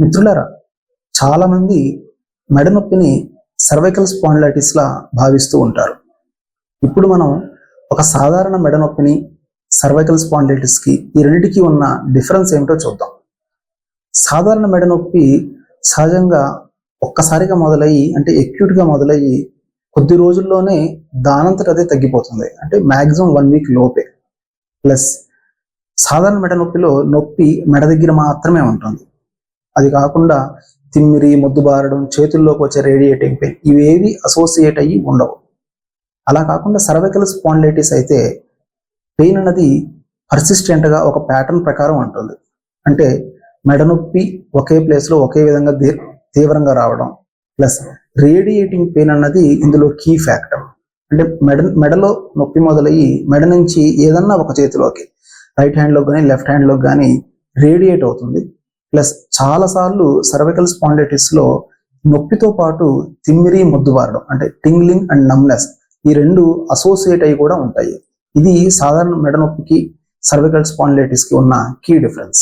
మిత్రులారా చాలామంది మెడ నొప్పిని సర్వైకల్ స్పాండిలైటిస్ లా భావిస్తూ ఉంటారు. ఇప్పుడు మనం ఒక సాధారణ మెడ నొప్పిని సర్వైకల్ స్పాండిలైటిస్కి ఈ రెండింటికి ఉన్న డిఫరెన్స్ ఏమిటో చూద్దాం. సాధారణ మెడ నొప్పి సహజంగా ఒక్కసారిగా మొదలయ్యి అంటే ఎక్యూట్గా గా మొదలయ్యి కొద్ది రోజుల్లోనే దానంతట అదే తగ్గిపోతుంది. అంటే మాక్సిమం వన్ వీక్ లోపే. ప్లస్ సాధారణ మెడ నొప్పిలో నొప్పి మెడ దగ్గర మాత్రమే ఉంటుంది. అది కాకుండా తిమ్మిరి మొద్దుబారడం చేతుల్లోకి వచ్చే రేడియేటింగ్ పెయిన్ ఇవేవి అసోసియేట్ అయ్యి ఉండవు. అలా కాకుండా సర్వైకల్ స్పాండిలైటిస్ అయితే పెయిన్ అనేది పర్సిస్టెంట్గా గా ఒక ప్యాటర్న్ ప్రకారం ఉంటుంది. అంటే మెడ నొప్పి ఒకే ప్లేస్లో లో ఒకే విధంగా తీవ్రంగా రావడం ప్లస్ రేడియేటింగ్ పెయిన్ అన్నది ఇందులో కీ ఫ్యాక్టర్ అంటే మెడ మెడలో నొప్పి మొదలయ్యి మెడ నుంచి ఏదన్నా ఒక చేతిలోకి రైట్ హ్యాండ్లో కానీ లెఫ్ట్ హ్యాండ్లో కానీ రేడియేట్ అవుతుంది. ప్లస్ చాలాసార్లు సర్వికల్ స్పాండిలైటిస్లో నొప్పితో పాటు తిమ్మిరి మొద్దుబారడం అంటే టింగ్లింగ్ అండ్ నమ్నెస్ ఈ రెండు అసోసియేట్ అయ్యి కూడా ఉంటాయి. ఇది సాధారణ మెడ నొప్పికి సర్వికల్ స్పాండిలైటిస్కి ఉన్న కీ డిఫరెన్స్